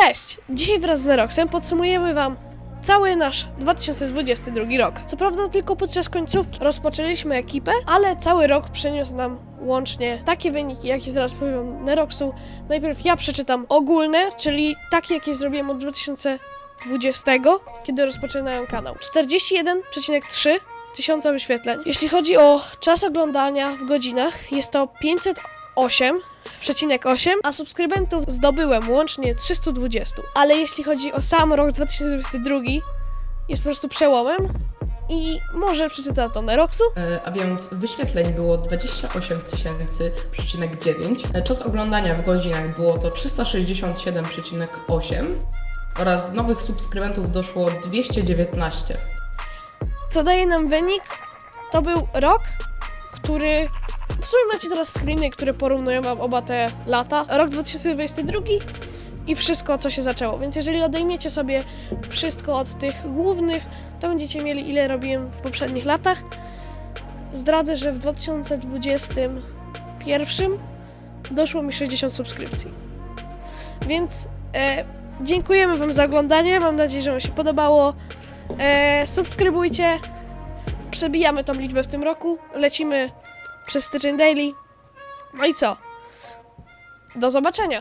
Cześć! Dzisiaj wraz z Neroxem podsumujemy Wam cały nasz 2022 rok. Co prawda tylko podczas końcówki rozpoczęliśmy ekipę, ale cały rok przyniósł nam łącznie takie wyniki, jakie zaraz powiem Neroxu. Najpierw ja przeczytam ogólne, czyli takie, jakie zrobiłem od 2020, kiedy rozpoczynałem kanał. 41,3 tysiąca wyświetleń. Jeśli chodzi o czas oglądania w godzinach, jest to 508,8, a subskrybentów zdobyłem łącznie 320. Ale jeśli chodzi o sam rok 2022, jest po prostu przełomem i może przeczytam to Neroxu. E, A więc wyświetleń było 28 tysięcy, przecinek 9. E, Czas oglądania w godzinach było to 367,8 oraz nowych subskrybentów doszło 219. Co daje nam wynik? To był rok, który. W sumie macie teraz screeny, które porównują wam oba te lata. Rok 2022 i wszystko, co się zaczęło. Więc jeżeli odejmiecie sobie wszystko od tych głównych, to będziecie mieli ile robiłem w poprzednich latach. Zdradzę, że w 2021 doszło mi 60 subskrypcji. Więc e, dziękujemy Wam za oglądanie. Mam nadzieję, że Wam się podobało. E, subskrybujcie. Przebijamy tą liczbę w tym roku. Lecimy przez styczeń daily. No i co? Do zobaczenia.